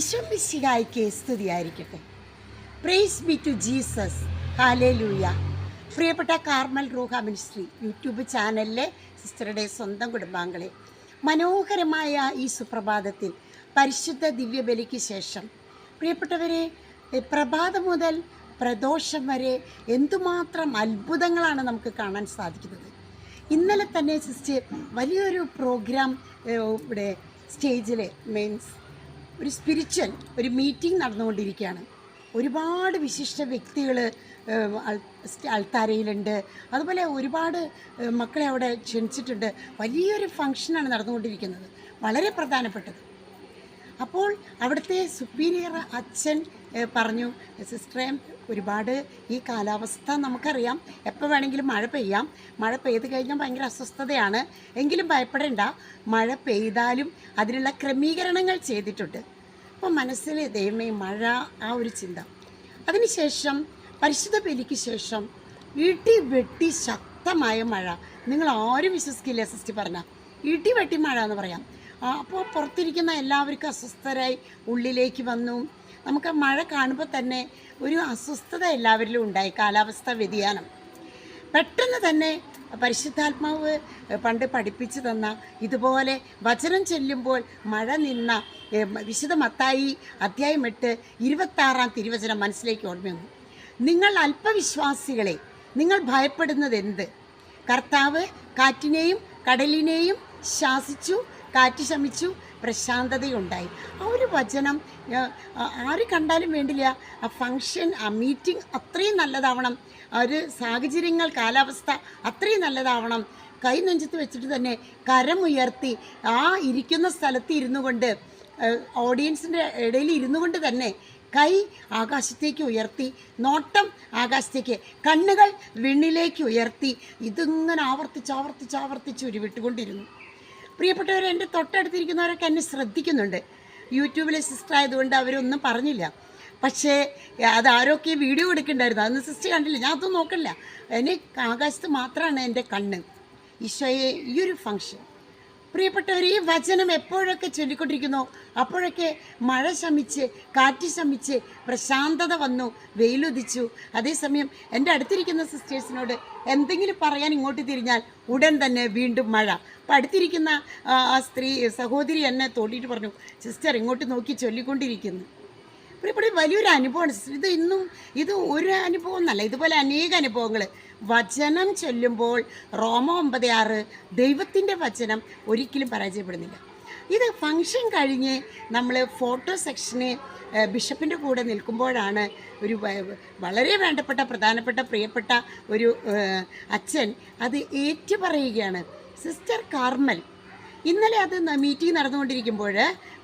ഈശ്വമിശിഹായ്ക്ക് സ്തുതിയായിരിക്കട്ടെ. Praise be to Jesus hallelujah പ്രിയപ്പെട്ട Carmel റൂഹ മിനിസ്ട്രി യൂട്യൂബ് ചാനലിലെ സിസ്റ്ററുടെ സ്വന്തം കുടുംബാംഗങ്ങളെ മനോഹരമായ ഈ സുപ്രഭാതത്തിൽ പരിശുദ്ധ ദിവ്യബലിക്ക് ശേഷം പ്രിയപ്പെട്ടവരെ പ്രഭാതം മുതൽ പ്രദോഷം വരെ എന്തുമാത്രം അത്ഭുതങ്ങളാണ് നമുക്ക് കാണാൻ സാധിക്കുന്നത്. ഇന്നലെ തന്നെ സിസ്റ്റർ വലിയൊരു പ്രോഗ്രാം ഇവിടെ സ്റ്റേജിൽ മീൻസ് ഒരു സ്പിരിച്വൽ ഒരു മീറ്റിംഗ് നടന്നുകൊണ്ടിരിക്കുകയാണ്. ഒരുപാട് വിശിഷ്ട വ്യക്തികൾ അൾത്താരയിലുണ്ട് അതുപോലെ ഒരുപാട് മക്കളെ അവിടെ ക്ഷണിച്ചിട്ടുണ്ട്. വലിയൊരു ഫങ്ഷനാണ് നടന്നുകൊണ്ടിരിക്കുന്നത്. വളരെ പ്രധാനപ്പെട്ടത്. അപ്പോൾ അവിടുത്തെ സുപ്പീരിയർ അച്ഛൻ പറഞ്ഞു സിസ്റ്ററെ ഒരുപാട് ഈ കാലാവസ്ഥ നമുക്കറിയാം. എപ്പോൾ വേണമെങ്കിലും മഴ പെയ്യാം. മഴ പെയ്ത് കഴിഞ്ഞാൽ ഭയങ്കര അസ്വസ്ഥതയാണ്. എങ്കിലും ഭയപ്പെടേണ്ട. മഴ പെയ്താലും അതിനുള്ള ക്രമീകരണങ്ങൾ ചെയ്തിട്ടുണ്ട്. അപ്പോൾ മനസ്സിൽ ദൈവമേ മഴ ആ ഒരു ചിന്ത. അതിനുശേഷം പരിശുദ്ധ ബലിക്ക് ശേഷം ഇടി വെട്ടി ശക്തമായ മഴ. നിങ്ങൾ ആരും വിശ്വസിക്കില്ല സിസ്റ്റി പറഞ്ഞ. ഇടി വെട്ടി മഴ എന്ന് പറയാം. അപ്പോൾ പുറത്തിരിക്കുന്ന എല്ലാവർക്കും അസ്വസ്ഥരായി ഉള്ളിലേക്ക് വന്നു. നമുക്ക് മഴ കാണുമ്പോൾ തന്നെ ഒരു അസ്വസ്ഥത എല്ലാവരിലും ഉണ്ടായി കാലാവസ്ഥ വ്യതിയാനം. പെട്ടെന്ന് തന്നെ പരിശുദ്ധാത്മാവ് പണ്ട് പഠിപ്പിച്ചു തന്ന ഇതുപോലെ വചനം ചെല്ലുമ്പോൾ മഴ നിന്ന വിശുദ്ധ മത്തായി അധ്യായം എട്ട് ഇരുപത്താറാം തിരുവചനം മനസ്സിലേക്ക് ഓർമ്മ വന്നു. നിങ്ങൾ അല്പവിശ്വാസികളെ നിങ്ങൾ ഭയപ്പെടുന്നത് എന്ത് കർത്താവ് കാറ്റിനെയും കടലിനെയും ശാസിച്ചു കാറ്റ് ശമിച്ചു പ്രശാന്തതയുണ്ടായി. ആ ഒരു വചനം ആര് കണ്ടാലും വേണ്ടില്ല. ആ ഫങ്ഷൻ ആ മീറ്റിംഗ് അത്രയും നല്ലതാവണം. ഒരു സാഹചര്യങ്ങൾ കാലാവസ്ഥ അത്രയും നല്ലതാവണം. കൈ നെഞ്ചത്ത് വെച്ചിട്ട് തന്നെ കരമുയർത്തി ആ ഇരിക്കുന്ന സ്ഥലത്ത് ഇരുന്നു കൊണ്ട് ഓഡിയൻസിന്റെ ഇടയിൽ ഇരുന്നു കൊണ്ട് തന്നെ കൈ ആകാശത്തേക്ക് ഉയർത്തി നോട്ടം ആകാശത്തേക്ക് കണ്ണുകൾ വിണ്ണിലേക്ക് ഉയർത്തി ഇതിങ്ങനെ ആവർത്തിച്ച് ആവർത്തിച്ച് ആവർത്തിച്ച് ഉരുവിട്ടുകൊണ്ടിരുന്നു. പ്രിയപ്പെട്ടവർ എന്റെ തൊട്ടടുത്തിരിക്കുന്നവരൊക്കെ എന്നെ ശ്രദ്ധിക്കുന്നുണ്ട്. യൂട്യൂബിലെ സിസ്റ്റർ ആയതുകൊണ്ട് അവരൊന്നും പറഞ്ഞില്ല. പക്ഷേ അത് ആരൊക്കെ വീഡിയോ എടുക്കണ്ടായിരുന്നു? അതൊന്നും സിസ്റ്റർ കണ്ടില്ല. ഞാൻ അതൊന്നും നോക്കണില്ല. എന്നെ ആകാശത്ത് മാത്രമാണ് എന്റെ കണ്ണ്. ഈശോയെ ഈ ഒരു ഫങ്ഷൻ പ്രിയപ്പെട്ടവർ ഈ വചനം എപ്പോഴൊക്കെ ചൊല്ലിക്കൊണ്ടിരിക്കുന്നു? അപ്പോഴൊക്കെ മഴ ശമിച്ച് കാറ്റ് ശമിച്ച് പ്രശാന്തത വന്നു വെയിലുദിച്ചു അതേസമയം എന്റെ അടുത്തിരിക്കുന്ന സിസ്റ്റേഴ്സിനോട് എന്തെങ്കിലും പറയാൻ ഇങ്ങോട്ട് തിരിഞ്ഞാൽ ഉടൻ തന്നെ വീണ്ടും മഴ. അപ്പം അടുത്തിരിക്കുന്ന ആ, സ്ത്രീ സഹോദരി എന്നെ തോണ്ടിയിട്ട് പറഞ്ഞു സിസ്റ്റർ ഇങ്ങോട്ട് നോക്കി ചൊല്ലിക്കൊണ്ടിരിക്കുന്നു. പ്രിയപ്പെട്ട വലിയൊരു അനുഭവമാണ്. ഇത് ഇന്നും ഇത് ഒരു അനുഭവം എന്നല്ല ഇതുപോലെ അനേക അനുഭവങ്ങൾ വചനം ചൊല്ലുമ്പോൾ റോമ ഒമ്പത് ആറ് ദൈവത്തിന്റെ വചനം ഒരിക്കലും പരാജയപ്പെടുന്നില്ല. ഇത് ഫങ്ഷൻ കഴിഞ്ഞ് നമ്മൾ ഫോട്ടോ സെക്ഷന് ബിഷപ്പിന്റെ കൂടെ നിൽക്കുമ്പോഴാണ് ഒരു വളരെ വേണ്ടപ്പെട്ട പ്രധാനപ്പെട്ട പ്രിയപ്പെട്ട ഒരു അച്ഛൻ അത് ഏറ്റുപറയുകയാണ്. സിസ്റ്റർ കാർമൽ ഇന്നലെ അത് മീറ്റിംഗ് നടന്നുകൊണ്ടിരിക്കുമ്പോൾ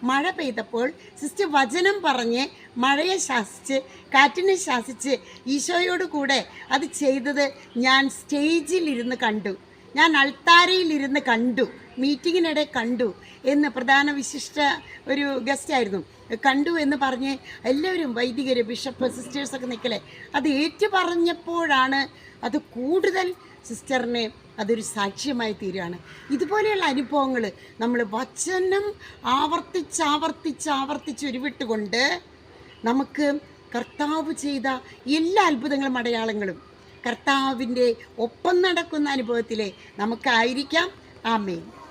മഴ പെയ്തപ്പോൾ സിസ്റ്റർ വചനം പറഞ്ഞ് മഴയെ ശാസിച്ച് കാറ്റിനെ ശാസിച്ച് ഈശോയോട് കൂടെ അത് ചെയ്തത് ഞാൻ സ്റ്റേജിലിരുന്ന് കണ്ടു. ഞാൻ അൾത്താരയിലിരുന്ന് കണ്ടു. മീറ്റിങ്ങിനിടെ കണ്ടു എന്ന് പ്രധാന വിശിഷ്ട ഒരു ഗസ്റ്റായിരുന്നു കണ്ടു എന്ന് പറഞ്ഞ് എല്ലാവരും വൈദികർ ബിഷപ്പ് സിസ്റ്റേഴ്സൊക്കെ നിൽക്കലേ അത് ഏറ്റു പറഞ്ഞപ്പോഴാണ് അത് കൂടുതൽ സിസ്റ്ററിനെ അതൊരു സാക്ഷ്യമായി തീരുകയാണ്. ഇതുപോലെയുള്ള അനുഭവങ്ങൾ നമ്മൾ വചനം ആവർത്തിച്ചാവർത്തിച്ച് ആവർത്തിച്ച് ഉരുവിട്ടുകൊണ്ട് നമുക്ക് കർത്താവ് ചെയ്ത എല്ലാ അത്ഭുതങ്ങളും അടയാളങ്ങളും കർത്താവിന്റെ ഒപ്പം നടക്കുന്ന അനുഭവത്തിലെ നമുക്കായിരിക്കാം. ആമേൻ.